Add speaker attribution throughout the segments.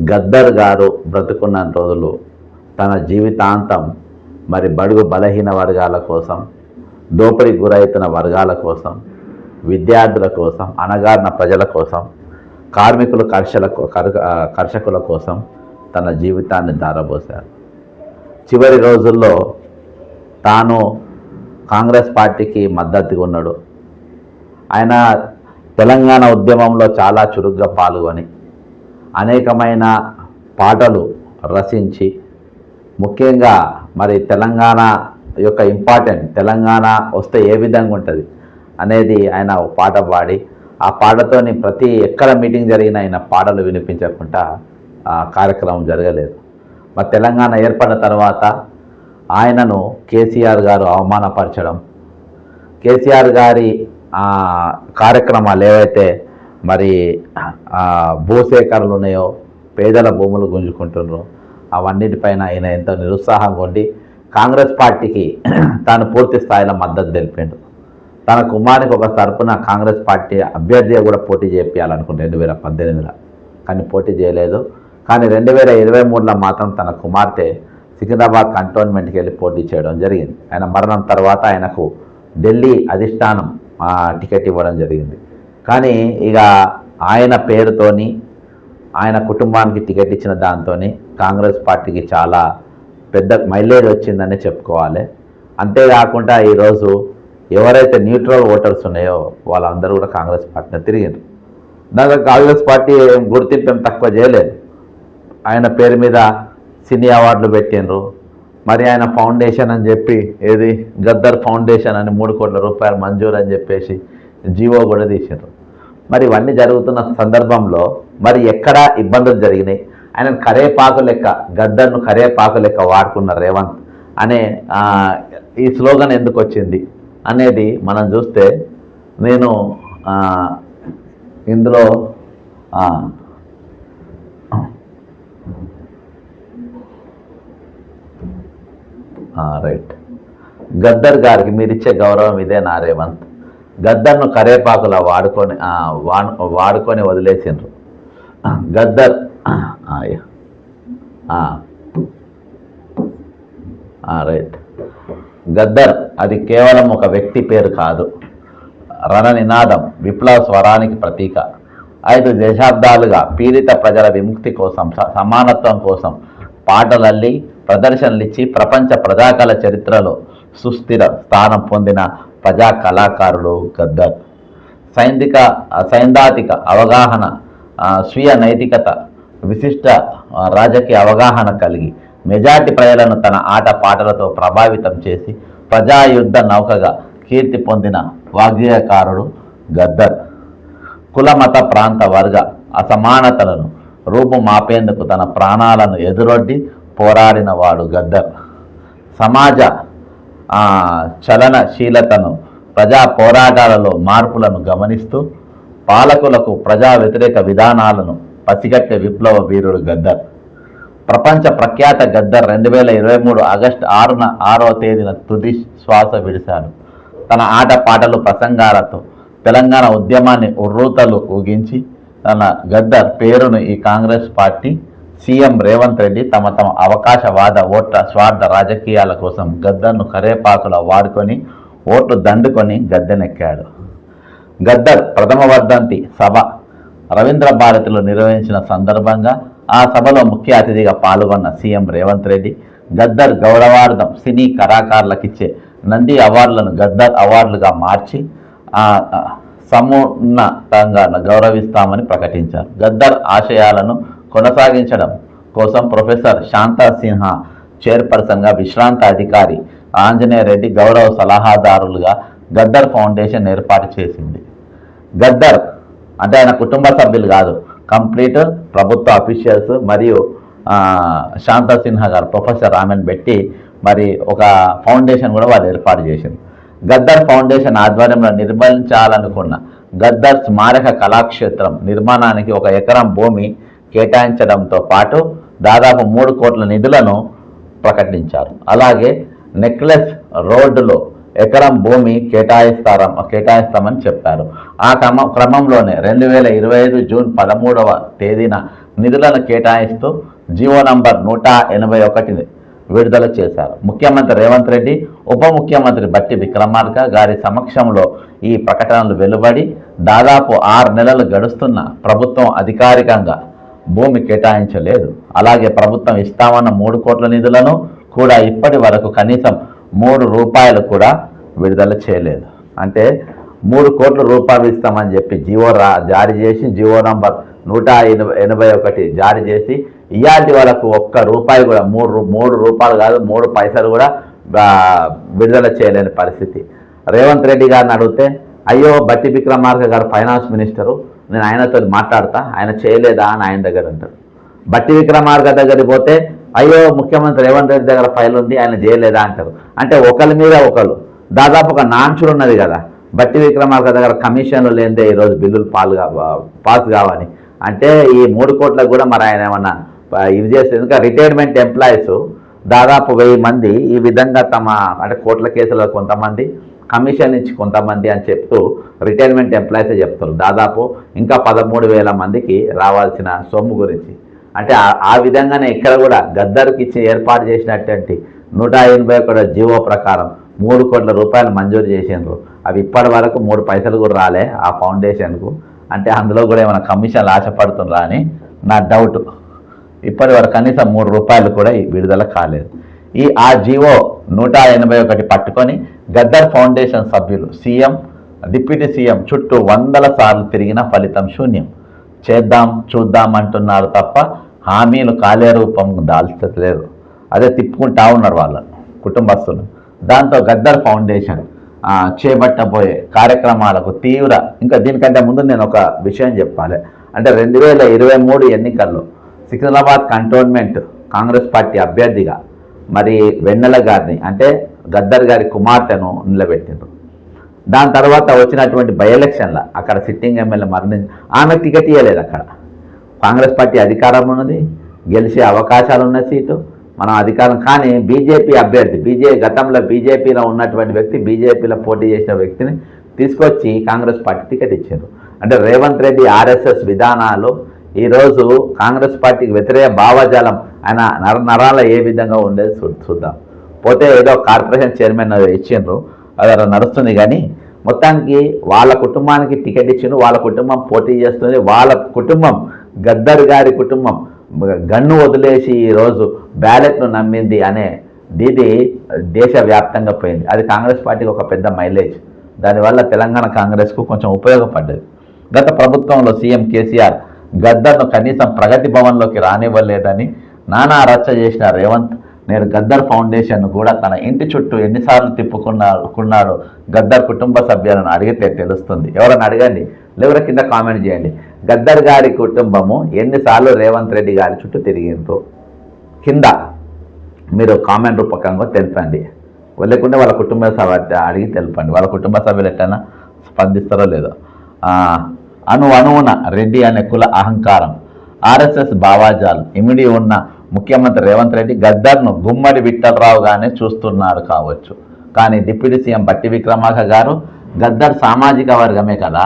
Speaker 1: గద్దర్ గారు బ్రతుకున్న రోజులు తన జీవితాంతం మరి బడుగు బలహీన వర్గాల కోసం దోపిడీ గురవుతున్న వర్గాల కోసం విద్యార్థుల కోసం అనగారిన ప్రజల కోసం కార్మికులు కర్షల కర్షకుల కోసం తన జీవితాన్ని దారబోశారు. చివరి రోజుల్లో తాను కాంగ్రెస్ పార్టీకి మద్దతుగా ఉన్నాడు. ఆయన తెలంగాణ ఉద్యమంలో చాలా చురుగ్గా పాల్గొని అనేకమైన పాటలు రచించి ముఖ్యంగా మరి తెలంగాణ యొక్క ఇంపార్టెంట్ తెలంగాణ వస్తే ఏ విధంగా ఉంటుంది అనేది ఆయన పాట పాడి ఆ పాటతోని ప్రతి ఎక్కడ మీటింగ్ జరిగినా ఆయన పాటలు వినిపించకుండా కార్యక్రమం జరగలేదు. మరి తెలంగాణ ఏర్పడిన తర్వాత ఆయనను కేసీఆర్ గారు అవమానపరచడం కేసీఆర్ గారి కార్యక్రమాలు ఏవైతే మరి భూసేకరణలు ఉన్నాయో పేదల భూములు గుంజుకుంటున్నారు అవన్నిటిపైన ఆయన ఎంతో నిరుత్సాహంగా ఉండి కాంగ్రెస్ పార్టీకి తాను పూర్తి స్థాయిలో మద్దతు తెలిపాడు. తన కుమారునికి ఒక తరపున కాంగ్రెస్ పార్టీ అభ్యర్థిగా కూడా పోటీ చేయాలనుకుంటే రెండు వేల పద్దెనిమిదిలో. కానీ పోటీ చేయలేదు. కానీ రెండు వేల ఇరవై మూడులో మాత్రం తన కుమార్తె సికింద్రాబాద్ కంటోన్మెంట్కి వెళ్ళి పోటీ చేయడం జరిగింది. ఆయన మరణం తర్వాత ఆయనకు ఢిల్లీ అధిష్టానం టికెట్ ఇవ్వడం జరిగింది. కానీ ఇక ఆయన పేరుతోని ఆయన కుటుంబానికి టికెట్ ఇచ్చిన దాంతో కాంగ్రెస్ పార్టీకి చాలా పెద్ద మైలేజ్ వచ్చిందని చెప్పుకోవాలి. అంతేకాకుండా ఈరోజు ఎవరైతే న్యూట్రల్ ఓటర్స్ ఉన్నాయో వాళ్ళందరూ కూడా కాంగ్రెస్ పార్టీని తిరిగారు దానికి కాంగ్రెస్ పార్టీ ఏం గుర్తింపు ఏం తక్కువ చేయలేదు. ఆయన పేరు మీద సినీ అవార్డులు పెట్టిండ్రు మరి ఆయన ఫౌండేషన్ అని చెప్పి ఏది? గద్దర్ ఫౌండేషన్ అని మూడు కోట్ల రూపాయలు మంజూరు అని చెప్పేసి జీవో కూడా తీసారు మరి ఇవన్నీ జరుగుతున్న సందర్భంలో మరి ఎక్కడ ఇబ్బందులు జరిగినాయి? ఆయన కరేపాకు లెక్క గద్దర్ను కరేపాకు లెక్క వాడుకున్న రేవంత్ అనే ఈ స్లోగన్ ఎందుకు వచ్చింది అనేది మనం చూస్తే నేను ఇందులో రైట్. గద్దర్ గారికి మీరిచ్చే గౌరవం ఇదే నా రేవంత్. గద్దర్ను కరేపాకులా వాడుకొని వాడుకొని వదిలేసిండ్రు. గద్దర్ రైట్. గద్దర్ అది కేవలం ఒక వ్యక్తి పేరు కాదు. రణ నినాదం విప్లవ స్వరానికి ప్రతీక. ఐదు దశాబ్దాలుగా పీడిత ప్రజల విముక్తి కోసం స- సమానత్వం కోసం పాటలల్లి ప్రదర్శనలు ఇచ్చి ప్రపంచ ప్రజాకళ చరిత్రలో సుస్థిర స్థానం పొందిన ప్రజా కళాకారుడు గద్దర్. సైంధిక సైద్ధాంతిక అవగాహన స్వీయ నైతికత విశిష్ట రాజకీయ అవగాహన కలిగి మెజార్టీ ప్రజలను తన ఆట పాటలతో ప్రభావితం చేసి ప్రజాయుద్ధ నౌకగా కీర్తి పొందిన వాగ్గేయకారుడు గద్దర్. కులమత ప్రాంత వర్గ అసమానతలను రూపుమాపేందుకు తన ప్రాణాలను ఎదురొడ్డి పోరాడినవాడు గద్దర్. సమాజ చలనశీలతను ప్రజా పోరాటాలలో మార్పులను గమనిస్తూ పాలకులకు ప్రజా వ్యతిరేక విధానాలను పసిగట్టే విప్లవ వీరుడు గద్దర్. ప్రపంచ ప్రఖ్యాత గద్దర్ రెండు వేల ఇరవై మూడు ఆగస్టు ఆరున ఆరో తేదీన తుది శ్వాస విడిశాడు. తన ఆట పాటలు ప్రసంగాలతో తెలంగాణ ఉద్యమాన్ని ఉర్రూతలు ఊగించి తన గద్దర్ పేరును ఈ కాంగ్రెస్ పార్టీ సీఎం రేవంత్ రెడ్డి తమ తమ అవకాశవాద ఓట్ల స్వార్థ రాజకీయాల కోసం గద్దర్ను కరేపాకులా వాడుకొని ఓట్లు దండుకొని గద్దెనెక్కాడు. గద్దర్ ప్రథమ వర్ధంతి సభ రవీంద్ర భారతిలో నిర్వహించిన సందర్భంగా ఆ సభలో ముఖ్య అతిథిగా పాల్గొన్న సీఎం రేవంత్ రెడ్డి గద్దర్ గౌరవార్థం సినీ కళాకారులకిచ్చే నంది అవార్డులను గద్దర్ అవార్డులుగా మార్చి సమున్నతంగా గౌరవిస్తామని ప్రకటించారు. గద్దర్ ఆశయాలను కొనసాగించడం కోసం ప్రొఫెసర్ శాంతా సిన్హా చైర్పర్సన్గా విశ్రాంత అధికారి ఆంజనేయ రెడ్డి గౌరవ సలహాదారులుగా గద్దర్ ఫౌండేషన్ ఏర్పాటు చేసింది. గద్దర్ అంటే ఆయన కుటుంబ సభ్యులు కాదు కంప్లీట్ ప్రభుత్వ అఫీషియల్స్ మరియు శాంతా సిన్హా గారు ప్రొఫెసర్ ఆమెను పెట్టి మరి ఒక ఫౌండేషన్ కూడా వాళ్ళు ఏర్పాటు చేసింది. గద్దర్ ఫౌండేషన్ ఆధ్వర్యంలో నిర్మించాలనుకున్న గద్దర్ స్మారక కళాక్షేత్రం నిర్మాణానికి ఒక ఎకరం భూమి కేటాయించడంతో పాటు దాదాపు మూడు కోట్ల నిధులను ప్రకటించారు. అలాగే నెక్లెస్ రోడ్డులో ఎకరం భూమి కేటాయిస్తారం కేటాయిస్తామని చెప్పారు. ఆ క్రమ క్రమంలోనే రెండు వేల ఇరవై ఐదు జూన్ పదమూడవ తేదీన నిధులను కేటాయిస్తూ జీవో నంబర్ నూట ఎనభై ఒకటిని విడుదల చేశారు. ముఖ్యమంత్రి రేవంత్ రెడ్డి ఉప ముఖ్యమంత్రి బట్టి విక్రమార్క గారి సమక్షంలో ఈ ప్రకటనలు వెలువడి దాదాపు ఆరు నెలలు గడుస్తున్న ప్రభుత్వం అధికారికంగా భూమి కేటాయించలేదు. అలాగే ప్రభుత్వం ఇస్తామన్న మూడు కోట్ల నిధులను కూడా ఇప్పటి వరకు కనీసం మూడు రూపాయలు కూడా విడుదల చేయలేదు. అంటే మూడు కోట్ల రూపాయలు ఇస్తామని చెప్పి జియో రా జారీ చేసి జియో నంబర్ నూట ఎనభై ఎనభై ఒకటి జారీ చేసి ఇయాటి వరకు ఒక్క రూపాయి కూడా మూడు మూడు రూపాయలు కాదు మూడు పైసలు కూడా విడుదల చేయలేని పరిస్థితి. రేవంత్ రెడ్డి గారిని అడిగితే అయ్యో బట్టి విక్రమార్క గారు ఫైనాన్స్ మినిస్టరు నేను ఆయనతో మాట్లాడతా ఆయన చేయలేదా అని ఆయన దగ్గర అంటారు బట్టి విక్రమార్క దగ్గరికి పోతే అయ్యో ముఖ్యమంత్రి రేవంత్ రెడ్డి దగ్గర ఫైల్ ఉంది ఆయన చేయలేదా అంటారు. అంటే ఒకరి మీద ఒకరు. దాదాపు ఒక నాంచుడు ఉన్నది కదా. బట్టి విక్రమార్క దగ్గర కమిషన్లు లేనిదే ఈరోజు బిల్లులు పాలు పాస్ కావని. అంటే ఈ మూడు కోట్లకు కూడా మరి ఆయన ఏమన్నా ఇది చేస్తే ఎందుకంటే రిటైర్మెంట్ ఎంప్లాయీస్ దాదాపు వెయ్యి మంది ఈ విధంగా తమ అంటే కోట్ల కేసులో కొంతమంది కమిషన్ ఇచ్చి కొంతమంది అని చెప్తూ రిటైర్మెంట్ ఎంప్లాయీసే చెప్తారు దాదాపు ఇంకా పదమూడు వేల మందికి రావాల్సిన సొమ్ము గురించి. అంటే ఆ- విధంగానే ఇక్కడ కూడా గద్దరికి ఇచ్చి ఏర్పాటు చేసినటువంటి నూట ఎనభై ఒకటి జీవో ప్రకారం మూడు కోట్ల రూపాయలు మంజూరు చేసిండ్రు. అవి ఇప్పటి వరకు మూడు పైసలు కూడా రాలే ఆ ఫౌండేషన్కు. అంటే అందులో కూడా ఏమైనా కమిషన్లు ఆశపడుతుండ్రా అని నా డౌట్. ఇప్పటి వరకు కనీసం మూడు రూపాయలు కూడా ఈ విడుదల కాలేదు. ఈ ఆ జీవో నూట ఎనభై ఒకటి పట్టుకొని గద్దర్ ఫౌండేషన్ సభ్యులు సీఎం డిప్యూటీ సీఎం చుట్టూ వందల సార్లు తిరిగిన ఫలితం శూన్యం. చేద్దాం చూద్దాం అంటున్నారు తప్ప హామీలు కార్యరూపం దాల్చలేదు అదే తిప్పుకుంటా ఉన్నారు వాళ్ళను కుటుంబస్తులు. దాంతో గద్దర్ ఫౌండేషన్ చేపట్టబోయే కార్యక్రమాలకు తీవ్ర ఇంకా దీనికంటే ముందు నేను ఒక విషయం చెప్పాలి. అంటే రెండు వేల ఇరవై మూడు ఎన్నికల్లో సికింద్రాబాద్ కంటోన్మెంట్ కాంగ్రెస్ పార్టీ అభ్యర్థిగా మరి వెన్నెల గారిని అంటే గద్దర్ గారి కుమార్తెను నిలబెట్టిండ్రు. దాని తర్వాత వచ్చినటువంటి బై ఎలక్షన్ల అక్కడ సిట్టింగ్ ఎమ్మెల్యే మరణించి ఆమె టికెట్ ఇవ్వలేదు అక్కడ. కాంగ్రెస్ పార్టీ అధికారం ఉన్నది గెలిచే అవకాశాలు ఉన్న సీటు మనం అధికారం కానీ బీజేపీ అభ్యర్థి బీజే గతంలో బీజేపీలో ఉన్నటువంటి వ్యక్తి బీజేపీలో పోటీ చేసిన వ్యక్తిని తీసుకొచ్చి కాంగ్రెస్ పార్టీ టికెట్ ఇచ్చారు అంటే రేవంత్ రెడ్డి ఆర్ఎస్ఎస్ విధానాలు ఈరోజు కాంగ్రెస్ పార్టీకి వ్యతిరేక భావజాలం ఆయన నర నరాల ఏ విధంగా ఉండేది చూద్దాం. పోతే ఏదో కార్పొరేషన్ చైర్మన్ ఇచ్చిండ్రు అది నడుస్తుంది కానీ మొత్తానికి వాళ్ళ కుటుంబానికి టికెట్ ఇచ్చిండ్రు వాళ్ళ కుటుంబం పోటీ చేస్తుంది వాళ్ళ కుటుంబం గద్దర్ గారి కుటుంబం గన్ను వదిలేసి ఈరోజు బ్యాలెట్ను నమ్మింది అనే దీది దేశవ్యాప్తంగా పోయింది. అది కాంగ్రెస్ పార్టీకి ఒక పెద్ద మైలేజ్. దానివల్ల తెలంగాణ కాంగ్రెస్కు కొంచెం ఉపయోగపడ్డది. గత ప్రభుత్వంలో సీఎం కేసీఆర్ గద్దర్ను కనీసం ప్రగతి భవన్లోకి రానివ్వలేదని నానా రచ్చ చేసిన రేవంత్ నేను గద్దర్ ఫౌండేషన్ కూడా తన ఇంటి చుట్టూ ఎన్నిసార్లు తిప్పుకున్నాడు గద్దర్ కుటుంబ సభ్యులను అడిగితే తెలుస్తుంది. ఎవరైనా అడగండి లేవర కింద కామెంట్ చేయండి. గద్దర్ గారి కుటుంబము ఎన్నిసార్లు రేవంత్ రెడ్డి గారి చుట్టూ తిరిగిందో కింద మీరు కామెంట్ రూపకంగా తెలపండి. లేకుంటే వాళ్ళ కుటుంబ సభ అడిగి తెలపండి. వాళ్ళ కుటుంబ సభ్యులు ఎట్లయినా స్పందిస్తారో లేదో. అణు అణువున రెడ్డి అనే కుల అహంకారం. ఆర్ఎస్ఎస్ భావాజాలు ఇమిడి ఉన్న ముఖ్యమంత్రి రేవంత్ రెడ్డి గద్దర్ను గుమ్మడి విఠలరావుగానే చూస్తున్నాడు కావచ్చు. కానీ డిప్యూటీ సీఎం బట్టి విక్రమార్క గారు గద్దర్ సామాజిక వర్గమే కదా.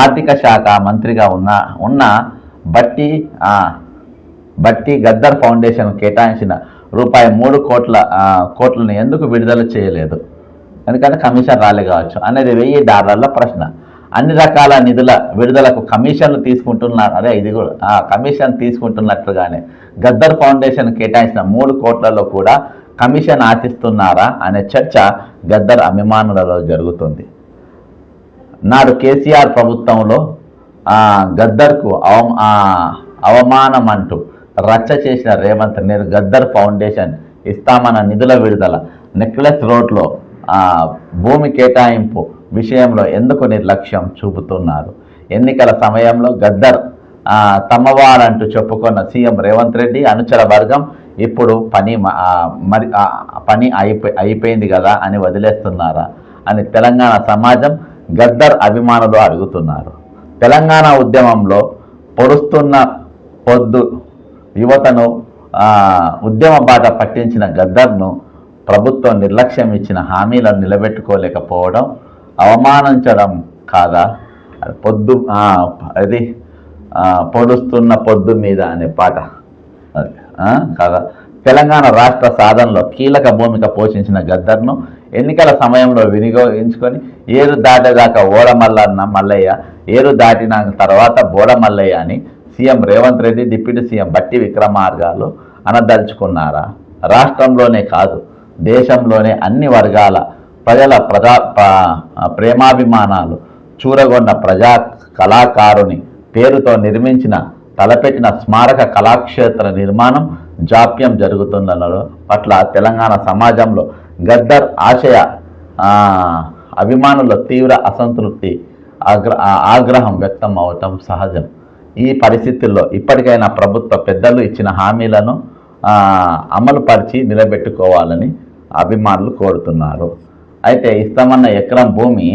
Speaker 1: ఆర్థిక శాఖ మంత్రిగా ఉన్న ఉన్న బట్టి బట్టి గద్దర్ ఫౌండేషన్ కేటాయించిన రూపాయి మూడు కోట్ల కోట్లను ఎందుకు విడుదల చేయలేదు? ఎందుకంటే కమిషన్ రాలే కావచ్చు. అనేది వెయ్యి డాలర్ల ప్రశ్న. అన్ని రకాల నిధుల విడుదలకు కమిషన్లు తీసుకుంటున్నారు. అదే ఇది కూడా ఆ, కమిషన్ తీసుకుంటున్నట్లుగానే గద్దర్ ఫౌండేషన్ కేటాయించిన మూడు కోట్లలో కూడా కమిషన్ ఆశిస్తున్నారా అనే చర్చ గద్దర్ అభిమానులలో జరుగుతుంది. నాడు కేసీఆర్ ప్రభుత్వంలో గద్దర్కు అవ అవమానం అంటూ రచ్చ చేసిన రేవంత్ నేను గద్దర్ ఫౌండేషన్ ఇస్తామన్న నిధుల విడుదల నెక్లెస్ రోడ్లో భూమి కేటాయింపు విషయంలో ఎందుకు నిర్లక్ష్యం చూపుతున్నారు? ఎన్నికల సమయంలో గద్దర్ తమ్మవారంటూ చెప్పుకున్న సీఎం రేవంత్ రెడ్డి అనుచర వర్గం ఇప్పుడు పని మ- మరి పని అయిపో అయిపోయింది కదా అని వదిలేస్తున్నారా? అని తెలంగాణ సమాజం గద్దర్ అభిమానులు అడుగుతున్నారు. తెలంగాణ ఉద్యమంలో పొడుస్తున్న పొద్దు యువతను ఉద్యమ బాట పట్టించిన గద్దర్ను ప్రభుత్వం నిర్లక్ష్యం ఇచ్చిన హామీలను నిలబెట్టుకోలేకపోవడం అవమానించడం కాదా? పొద్దు అది పొడుస్తున్న పొద్దు మీద అనే పాట. కాదా? తెలంగాణ రాష్ట్ర సాధనలో కీలక భూమిక పోషించిన గద్దర్ను ఎన్నికల సమయంలో వినియోగించుకొని ఏరు దాటేదాకా ఓడమల్లన్న మల్లయ్య ఏరు దాటిన తర్వాత బోడ మల్లయ్య అని CM Revanth Reddy deputy CM Bhatti విక్రమార్గాలు అనదలుచుకున్నారా? రాష్ట్రంలోనే కాదు దేశంలోనే అన్ని వర్గాల ప్రజల ప్రజా ప్రేమాభిమానాలు చూరగొన్న ప్రజా కళాకారుని పేరుతో నిర్మించిన తలపెట్టిన స్మారక కళాక్షేత్ర నిర్మాణం జాప్యం జరుగుతున్న పట్ల తెలంగాణ సమాజంలో గద్దర్ ఆశయ అభిమానుల తీవ్ర అసంతృప్తి ఆగ్ర ఆగ్రహం వ్యక్తం అవటం సహజం. ఈ పరిస్థితుల్లో ఇప్పటికైనా ప్రభుత్వ పెద్దలు ఇచ్చిన హామీలను అమలుపరిచి నిలబెట్టుకోవాలని అభిమానులు కోరుతున్నారు. అయితే ఇస్తామన్న ఎకరం భూమి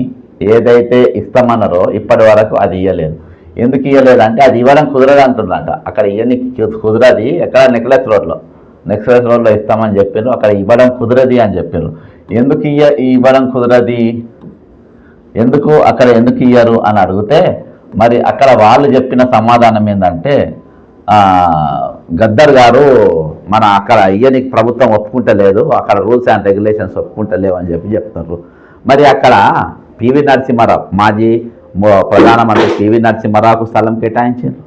Speaker 1: ఏదైతే ఇస్తామన్నారో ఇప్పటి వరకు అది ఇవ్వలేదు ఎందుకు ఇవ్వలేదు అంటే అది ఇవ్వడం కుదరదు అంటున్నాక అక్కడ ఇవన్నీ కుదరది. ఎక్కడ నెక్లెస్ రోడ్లో. నెక్లెస్ రోడ్లో ఇస్తామని చెప్పారు అక్కడ ఇవ్వడం కుదరది అని చెప్పారు ఎందుకు ఇయ్య ఇవ్వడం కుదరది? ఎందుకు అక్కడ ఎందుకు ఇయ్యరు అని అడిగితే మరి అక్కడ వాళ్ళు చెప్పిన సమాధానం ఏంటంటే గద్దర్ గారు మన అక్కడ ఇయ్యనికి ప్రభుత్వం ఒప్పుకుంటలేదు అక్కడ రూల్స్ అండ్ రెగ్యులేషన్స్ ఒప్పుకుంటలేవు అని చెప్పి చెప్తారు. మరి అక్కడ పివి నరసింహారావు మాజీ ప్రధానమంత్రి పివి నరసింహారావుకు స్థలం కేటాయించారు.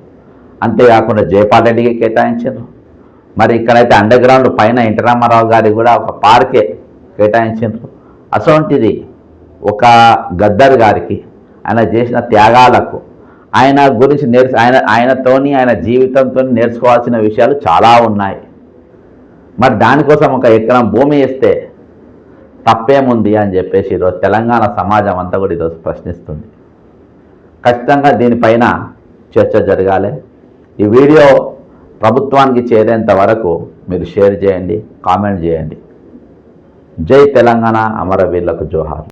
Speaker 1: అంతేకాకుండా జయపాల్ రెడ్డికి కేటాయించారు. మరి ఇక్కడైతే అండర్ గ్రౌండ్ పైన ఎన్టీ రామారావు గారికి కూడా ఒక పార్కే కేటాయించారు. అటువంటిది ఒక గద్దర్ గారికి ఆయన చేసిన త్యాగాలకు ఆయన గురించి నేర్చు ఆయన ఆయనతోని ఆయన జీవితంతో నేర్చుకోవాల్సిన విషయాలు చాలా ఉన్నాయి. మరి దానికోసం ఒక ఎకరం భూమి ఇస్తే తప్పేముంది అని చెప్పేసి ఈరోజు తెలంగాణ సమాజం అంతా కూడా ఈరోజు ప్రశ్నిస్తుంది. ఖచ్చితంగా దీనిపైన చర్చ జరగాలి. ఈ వీడియో ప్రభుత్వానికి చేరేంత వరకు మీరు షేర్ చేయండి కామెంట్ చేయండి. జై తెలంగాణ అమరవీరులకు జోహార్.